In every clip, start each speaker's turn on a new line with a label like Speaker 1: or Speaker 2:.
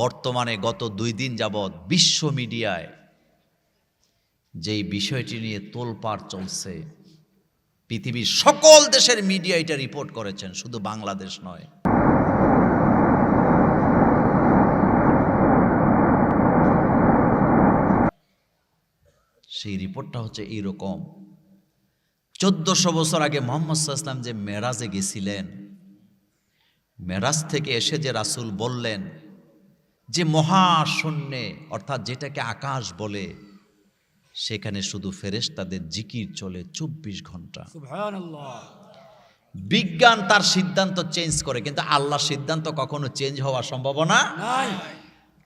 Speaker 1: বর্তমানে গত দুই দিন যাবৎ বিশ্ব মিডিয়ায় যেই বিষয়টি নিয়ে তোলপাড় চলছে, পৃথিবীর সকল দেশের মিডিয়া এটা রিপোর্ট করেছেন, শুধু বাংলাদেশ নয়। সেই রিপোর্টটা হচ্ছে এইরকম। চোদ্দশো বছর আগে মোহাম্মদ ইসলাম যে মেরাজে গেছিলেন, মেরাজ থেকে এসে যে রাসূল বললেন যে মহাশূন্যে অর্থাৎ যেটাকে আকাশ বলে সেখানে শুধু ফেরেস তাদের জিকির চলে চব্বিশ
Speaker 2: ঘণ্টা।
Speaker 1: বিজ্ঞান তার সিদ্ধান্ত চেঞ্জ করে কিন্তু আল্লাহ সিদ্ধান্ত কখনো চেঞ্জ হওয়ার সম্ভাবনা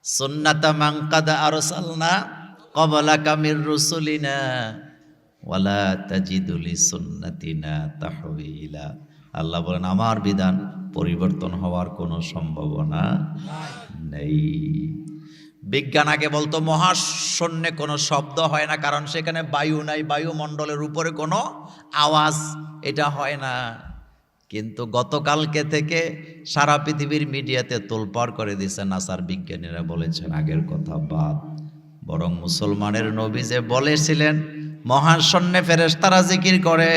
Speaker 1: সুন্নাতা মাংকাদা আরসালনা কবলা কামির রসুলিনা ওয়ালা তাজিদুলি সুন্নাতিনা তাহবিলা আল্লাহ বলেন আমার বিধান পরিবর্তন হওয়ার কোনো সম্ভাবনা নেই। বিজ্ঞান আগে বলতো, মহাশূন্যে কোনো শব্দ হয় না, কারণ সেখানে বায়ু নাই, বায়ুমণ্ডলের উপরে কোনো আওয়াজ এটা হয় না। কিন্তু গতকালকে থেকে সারা পৃথিবীর মিডিয়াতে তোলপাড় করে দিয়েছে নাসার বিজ্ঞানীরা বলেছেন, আগের কথা বাদ। বরং মুসলমানের নবী যে বলেছিলেন, মহাশূন্যে ফেরেশতারা জিকির করে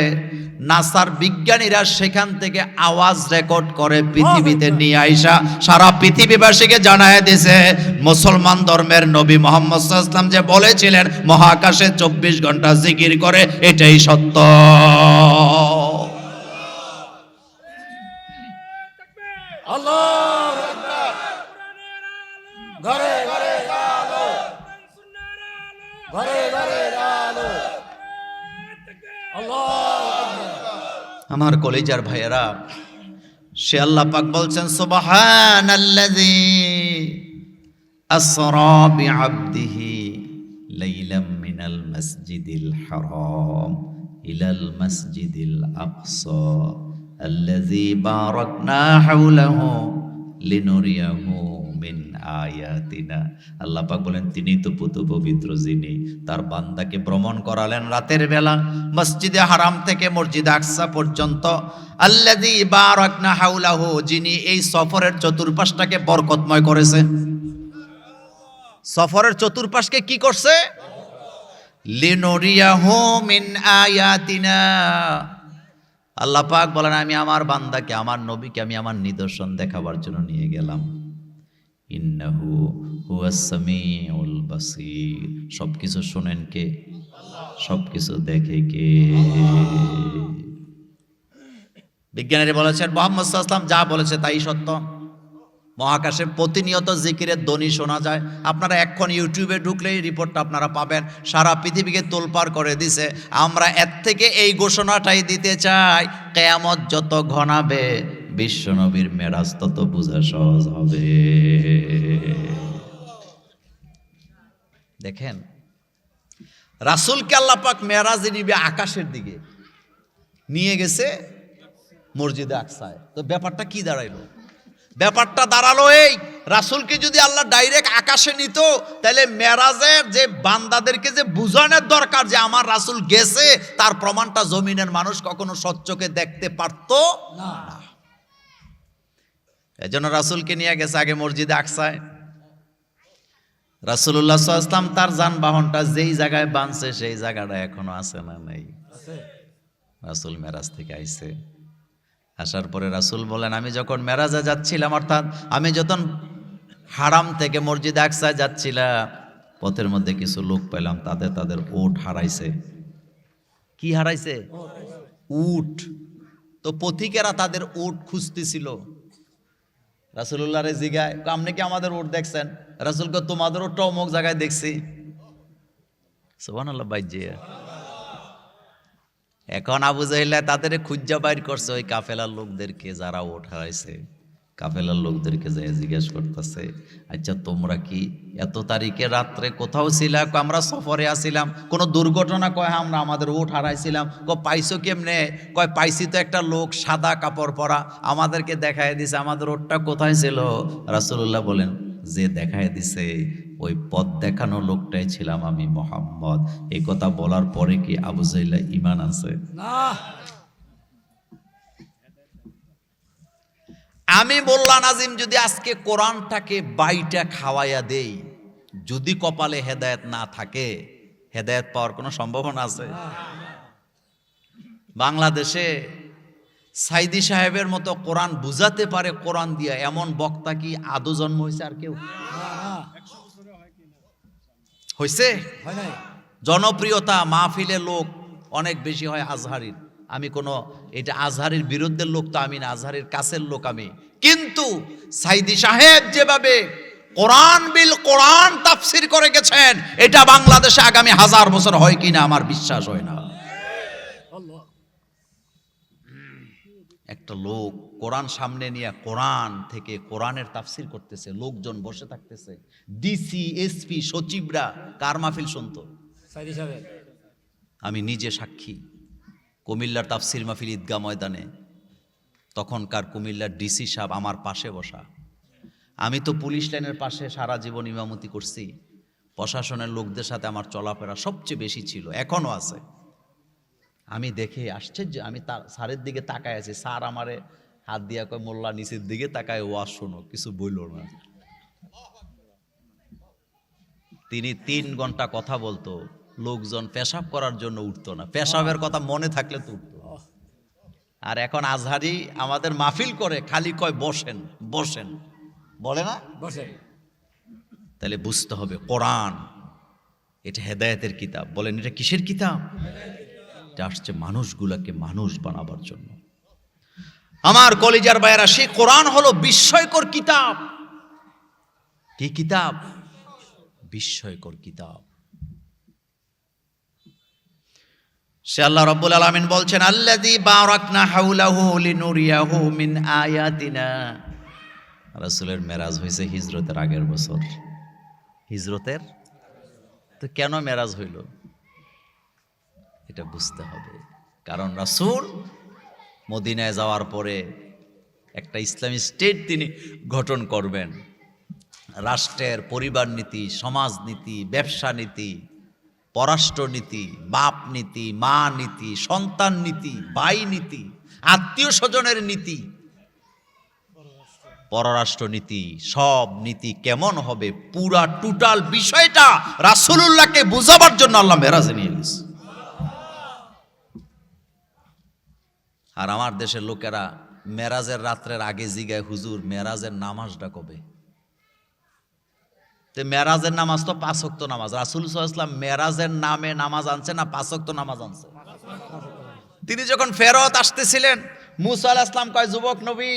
Speaker 1: নাসার বিজ্ঞানীরা সেখান থেকে আওয়াজ রেকর্ড করে পৃথিবীতে নিয়ে আইসা সারা পৃথিবীবাসীকে জানায় দিছে মুসলমান ধর্মের নবী মোহাম্মদ ইসলাম যে বলেছিলেন মহাকাশে চব্বিশ ঘণ্টা জিকির করে এটাই সত্য
Speaker 2: আল্লাহ ঘরে ঘরে আলো ঘরে ঘরে আলো আল্লাহ
Speaker 1: আমার কলেজার ভাইয়েরা, সে আল্লাহ পাক বলছেন, সুবহানাল্লাযী আসরা বিআবদিহি লাইলাম মিনাল মাসজিদিল হারাম ইলাল মাসজিদিল আকসা আল্লাযী বারাকনা হাওলাহু লিনুরিয়াহু মিন আয়াতিনা। আল্লাহ পাক বলেন, তিনি তো পুত পবিত্র যিনি, তার বান্দাকে ভ্রমণ করালেন রাতের বেলা, মসজিদে হারাম থেকে মসজিদ আকসা পর্যন্ত। আল্লাযী বারাকনা হাওলাহু, যিনি এই সফরের চতুর্পাশটাকে বরকতময় করেছে। সফরের চতুর্পাশকে কি করছে? লিনুরিয়াহু মিন আয়াতিনা। আল্লাহ পাক বলেন, আমি আমার বান্দাকে, আমার নবীকে, আমি আমার নিদর্শন দেখাবার জন্য নিয়ে গেলাম। ইন্নাহু হুয়াস সামিউল বাসীর। সব কিছু শোনেন কে? সব কিছু দেখে কে? বিজ্ঞানীরা বলেছেন, মোহাম্মদ সাল্লাম যা বলেছে তাই সত্য। মহাকাশে প্রতিনিয়ত জিকিরের ধ্বনি শোনা যায়। আপনারা এখন ইউটিউবে ঢুকলেই রিপোর্টটা আপনারা পাবেন। সারা পৃথিবীকে তোলপাড় করে দিছে। আমরা এর থেকে এই ঘোষণাটাই দিতে চাই, কেয়ামত যত ঘনাবে বিশ্বনবীর মেরাজ তত বোঝা সহজ হবে। দেখেন, রাসুলকে আল্লাহ পাক মেরাজে নিবে আকাশের দিকে। নিয়ে গেছে মসজিদে আকসায়। তো ব্যাপারটা কি দাঁড়াইলো? ব্যাপারটা দাঁড়াল এই, রাসুলকে যদি আল্লাহ ডাইরেক্ট আকাশে নিত, তাহলে মেরাজের যে বান্দাদেরকে যে বুঝানোর দরকার যে আমার রাসুল গেছে, তার প্রমাণটা জমিনের মানুষ কখনো স্বচ্ছকে দেখতে পারতো
Speaker 2: না।
Speaker 1: এজন্য রাসুলকে নিয়ে গেছে আগে মসজিদে আকসায়। রাসুল্লাহ ইসলাম তার যানবাহনটা যেই জায়গায় বানছে সেই জায়গাটা এখনও আছে না নেই? রাসুল মেরাজ থেকে আইছে। আসার পরে রাসুল বলেন আমি যখন মেরাজে যাচ্ছিলাম অর্থাৎ আমি যখন হারাম থেকে মসজিদ আকসায় যাচ্ছিলাম পথের মধ্যে কিছু লোক পেলাম তাদের তাদের ওট হারাইছে। কি হারাইছে? উট। তো পথিকেরা তাদের ওট খুঁজতেছিল। রাসুল্লাহ রে জিগায় আপনি কি আমাদের ওট দেখছেন? রাসুলকে তোমাদের ওটটা অমুক জায়গায় দেখছি। এখন আবু জাহিল্লা তাদের খুঁজা বাইর করছে ওই কাফেলার লোকদেরকে যারা ওঠ হারাইছে। কাফেলার লোকদেরকে যাই জিজ্ঞেস করতেছে আচ্ছা তোমরা কি এত তারিখে রাত্রে কোথাও ছিলা? আমরা সফরে আসিলাম। কোনো দুর্ঘটনা? কয়, আমরা আমাদের ওঠ হারাইছিলাম। ক পাইছো কেমনে? কয়, পাইছি তো একটা লোক সাদা কাপড় পরা, আমাদেরকে দেখায় দিছে, আমাদের ওঠটা কোথায় ছিল? রাসুল্লাহ বলেন, যে দেখায় দিছে, ওই পথ দেখানো লোকটাই ছিলাম আমি মোহাম্মদ। এই কথা বলার পরে কি আবু ইমান আছে
Speaker 2: না।
Speaker 1: আমি বললাম আজিম যদি আজকে কোরআনটাকে বাইটা খাওয়াইয়া দেই যদি কপালে হেদায়েত না থাকে হেদায়েত পাওয়ার কোনো সম্ভাবনা আছে? বাংলাদেশে সাইদি সাহেবের মতো কোরআন বুঝাতে পারে কোরআন দিয়া এমন বক্তা কি আদৌ জন্ম হয়েছে আর কেউ? হয়েছে জনপ্রিয়তা মাহফিলে লোক অনেক বেশি হয় আজহারির। আমি কোনো এটা আজহারির বিরুদ্ধের লোক তো আমি না আজহারির কাছের লোক আমি। কিন্তু সাইদি সাহেব যেভাবে কোরআন বিল কোরআন তাফসির করে গেছেন এটা বাংলাদেশে আগামী হাজার বছর হয় কিনা আমার বিশ্বাস হয় না। একটা লোক কোরআন সামনে নিয়ে কোরআন থেকে কোরআনের তাফসির করতেছে লোকজন বসে থাকতেছে ডিসি এসপি সচিবরা কার মাহফিল শুনতো? আমি নিজে সাক্ষী। কুমিল্লার তাফসির মাহফিল ঈদগাহ ময়দানে। তখনকার কুমিল্লার ডিসি সাহেব আমার পাশে বসা। আমি তো পুলিশ লাইনের পাশে সারা জীবন ইমামতি করছি। প্রশাসনের লোকদের সাথে আমার চলাফেরা সবচেয়ে বেশি ছিল, এখনও আছে। আমি দেখে আশ্চর্য, আমি তার স্যারের দিকে তাকায় আছি। স্যার আমারে হাত দিয়া কয়, মোল্লা নিচের দিকে তাকায়, ওয়াজ শোনো, কিছু বইল না। তিনি তিন ঘণ্টা কথা বলতো। লোকজন পেশাব করার জন্য উঠতো না। পেশাবের কথা মনে থাকলে তো উঠতো। আর এখন আজহারি আমাদের মাহফিল করে খালি কয় বসেন বসেন। বলে না?
Speaker 2: বসে।
Speaker 1: তাহলে বুঝতে হবে কোরআন এটা হেদায়েতের কিতাব। বলেন এটা কিসের কিতাব? এটা আসছে মানুষগুলাকে মানুষ বানাবার জন্য। আমার কলিজার বাইরা সেই কোরআন হলো বিস্ময়কর কিতাব। কি কিতাব? বিস্ময়কর কিতাব। সে আল্লাহ রব্বুল আলামিন বলছেন, আল্লাযী বারাকনা লিনুরিয়াহু মিন রাসূলের মেরাজ হয়েছে হিজরতের আগের বছর। হিজরতের? তো কেন মেরাজ হইল? এটা বুঝতে হবে। কারণ রাসূল মদিনায় যাওয়ার পরে একটা ইসলামী স্টেট তিনি গঠন করবেন। রাষ্ট্রের পরিবার নীতি, সমাজ নীতি, ব্যবসা নীতি পররাষ্ট্র নীতি বাপ নীতি মা নীতি সন্তান নীতি। ভাই নীতি আত্মীয় স্বজনের নীতি পররাষ্ট্র নীতি সব নীতি কেমন হবে? পুরা টোটাল বিষয়টা রাসূলুল্লাহকে বোঝাবার জন্য আল্লাহ মেরাজে নিয়ে আর আমার দেশের লোকেরা মেরাজের রাত্রের আগে জিগায়, হুজুর, মেরাজের নামাজটা কবে? তো মেরাজের নামাজ তো পাঁচক্ত নামাজ। রাসুল সাল্লাম মেরাজের নামে নামাজ আনছে না পাঁচক্ত নামাজ আনছে? তিনি যখন ফেরত আসতেছিলেন, মুসা ইসলাম কয়, যুবক নবী,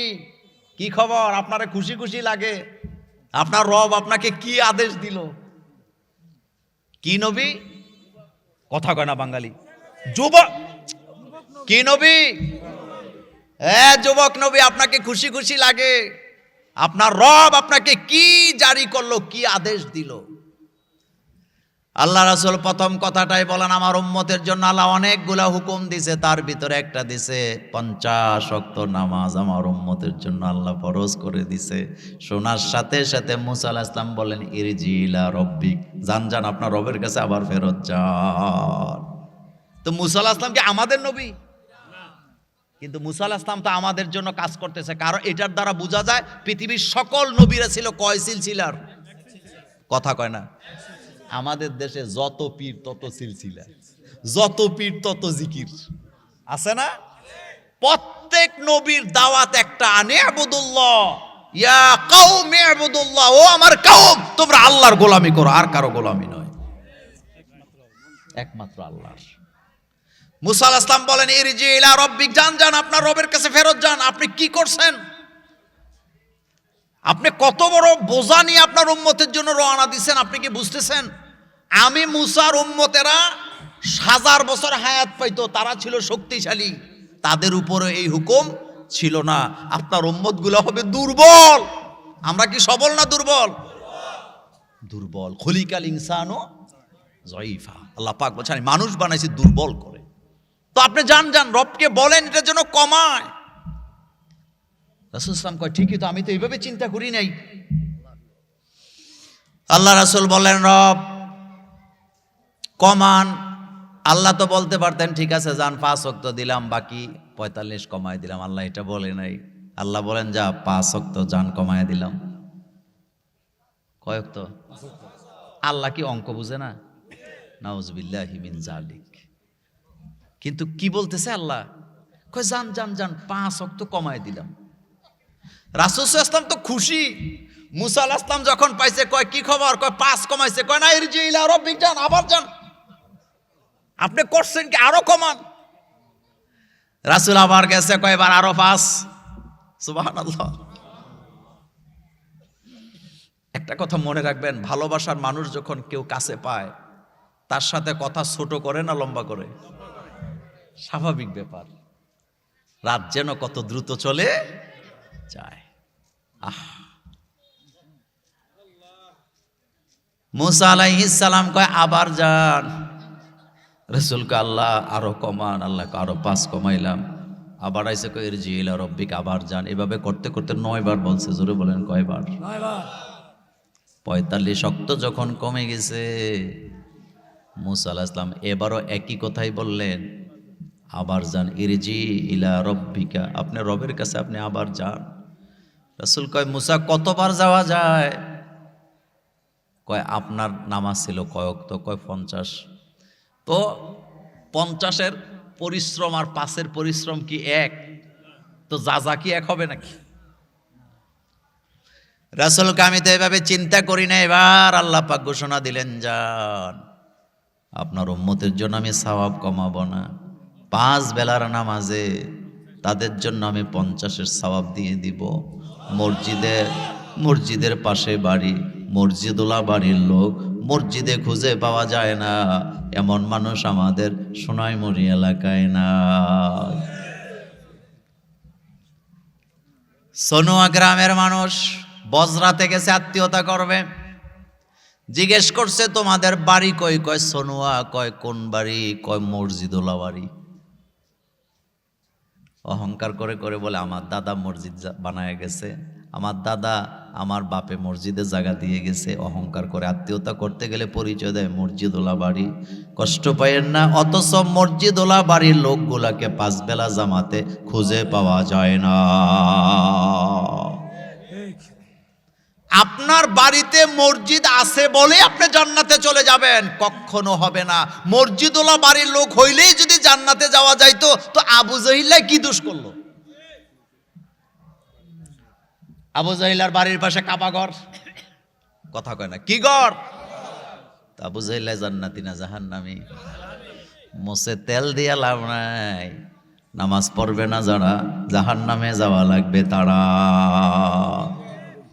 Speaker 1: কি খবর? আপনারে খুশি খুশি লাগে। আপনার রব আপনাকে কি আদেশ দিল? কি নবী? কথা কয় না বাঙালি। যুবক, কি নবী? হ্যাঁ যুবক নবী, আপনাকে খুশি খুশি লাগে। আপনার রব আপনাকে কি জারি করল, কি আদেশ দিল? আল্লাহ রাসূল প্রথম কথাটাই বলেন, আমার উম্মতের জন্য আল্লাহ অনেকগুলা হুকুম দিছে, তার ভিতরে একটা দিছে, পঞ্চাশ অক্ত নামাজ আমার উম্মতের জন্য আল্লাহ ফরজ করে দিছে। শোনার সাথে সাথে মুসা আলাহ ইসলাম বলেন, ইরজিলা রব্বিক। যান যান, আপনার রবের কাছে আবার ফেরত যান। তো মুসা ইসলাম কি আমাদের নবী? কিন্তু মুসা ইসলাম তো আমাদের জন্য কাজ করতেছে। কারণ এটার দ্বারা বোঝা যায় পৃথিবীর সকল নবীরা ছিল কয় সিলসিলার কথা কয় না। আমাদের দেশে যত পীর, তত সিলসিলা। যত পীর, তত জিকির। আছে না? প্রত্যেক নবীর দাওয়াত একটা, আনে আবুদুল্লাহ, ইয়া ও আমার কাউম তোমরা আল্লাহর গোলামি করো আর কারও গোলামি নয়। একমাত্র আল্লাহর। মুসা আলাইহিস সালাম বলেন, ইরজি রব্বিক, যান যান, আপনার রবের কাছে ফেরত যান। আপনি কি করছেন? আপনি কত বড় বোঝা নিয়ে আপনার উম্মতের জন্য রওনা দিচ্ছেন আপনি কি বুঝতেছেন? আমি মুসার উম্মতেরা হাজার বছর হায়াত পাইতো, তারা ছিল শক্তিশালী। তাদের উপরে এই হুকুম ছিল না। আপনার উম্মতগুলো হবে দুর্বল। আমরা কি সবল না দুর্বল? দুর্বল। খলিকাল ইনসানও জয়ীফা। আল্লাহ পাক বলছেন মানুষ বানাইছি দুর্বল করে। তো আপনি যান যান রবকে বলেন এটার জন্য কমায়। রাসুল ইসলাম কয় ঠিকই তো আমি তো এইভাবে চিন্তা করি নাই। আল্লাহ রাসুল বলেন রব কমান। আল্লাহ তো বলতে পারতেন ঠিক আছে যান পাঁচ অক্ত দিলাম বাকি পঁয়তাল্লিশ কমায় দিলাম। আল্লাহ এটা বলে নাই। আল্লাহ বলেন যা পাঁচ অক্ত যান কমায় দিলাম। কয়েক তো আল্লাহ কি অঙ্ক বুঝে না? নাউজবিল্লাহি মিন জালিক কিন্তু কি বলতেছে আল্লাহ? কয় যান যান যান পাঁচ অক্ত কমায় দিলাম। রাসুল ইসলাম তো খুশি। মুসা আলাহ ইসলাম যখন পাইছে, কয়, কি খবর? কয়, পাঁচ কমাইছে। কয়, না যে ইলা রব্বিক যান আবার যান আপনি করছেন কি? আরও কমান। রাসুল আবার গেছে কয়বার আরও পাঁচ। সুবহানাল্লাহ। একটা কথা মনে রাখবেন, ভালোবাসার মানুষ যখন কেউ কাছে পায়, তার সাথে কথা ছোট করে না লম্বা করে? স্বাভাবিক ব্যাপার। রাত যেন কত দ্রুত চলে যায়। আহ। মুসা আলাইহিস সালাম কয় আবার যান। রসুলকে আল্লাহ আরও কমান আল্লাহকে আরও পাঁচ কমাইলাম। আবার আইসে কয় এর জিলা রব্বিক আবার যান। এভাবে করতে করতে নয় বার বলছে জোরে বলেন কয়বার
Speaker 2: নয়বার
Speaker 1: পঁয়তাল্লিশ শক্ত যখন কমে গেছে মুসা আলাহ ইসলাম এবারও একই কথাই বললেন আবার যান, ইরজি ইলা রব্বিকা। আপনি রবের কাছে আপনি আবার যান। রসুল কয়, মুসা, কতবার যাওয়া যায়? কয়, আপনার নামাজ ছিল কয়ক তো, কয়, পঞ্চাশ। তো পঞ্চাশের পরিশ্রম আর পাশের পরিশ্রম কি এক? তো যা যা কি এক হবে নাকি? রাসুলকে আমি তো এভাবে চিন্তা করি না, এবার আল্লাহ পাক ঘোষণা দিলেন, যান, আপনার উম্মতের জন্য আমি সওয়াব কমাবো না। পাঁচ বেলার নামাজে তাদের জন্য আমি পঞ্চাশের সওয়াব দিয়ে দিব। মসজিদের মসজিদের পাশে বাড়ি, মসজিদুলা বাড়ির লোক, মসজিদে খুঁজে পাওয়া যায় না। এমন মানুষ আমাদের সোনাইমুড়ি এলাকায় না সোনুয়া গ্রামের মানুষ বজরাতে গেছে আত্মীয়তা করবে। জিজ্ঞেস করছে, তোমাদের বাড়ি কই? কয় সোনুয়া, কয় কোন বাড়ি? কয় মসজিদোলা বাড়ি অহংকার করে করে বলে, আমার দাদা মসজিদ বানায় গেছে। আমার দাদা আমার বাপে মসজিদে জায়গা দিয়ে গেছে। অহংকার করে আত্মীয়তা করতে গেলে পরিচয় দেয় মসজিদোলা বাড়ি। কষ্ট পায়েন না, অথচ মসজিদোলা বাড়ির লোকগুলাকে পাঁচবেলা জামাতে খুঁজে পাওয়া যায় না। আপনার বাড়িতে মসজিদ আছে বলে আপনি জান্নাতে চলে যাবেন। কখনো হবে না। মসজিদওয়ালা বাড়ির লোক হইলেই যদি জান্নাতে যাওয়া যাইতো, তো আবু জাহিল্লা কি দোষ করল? আবু জাহিলার বাড়ির পাশে কাবাঘর কথা কয় না। কি ঘর? আবু জাহিল্লা জান্নাতি না জাহান্নামি? মোসে তেল দিয়া লাভ নাই। নামাজ পড়বে না যারা। জাহান্নামে যাওয়া লাগবে তারা।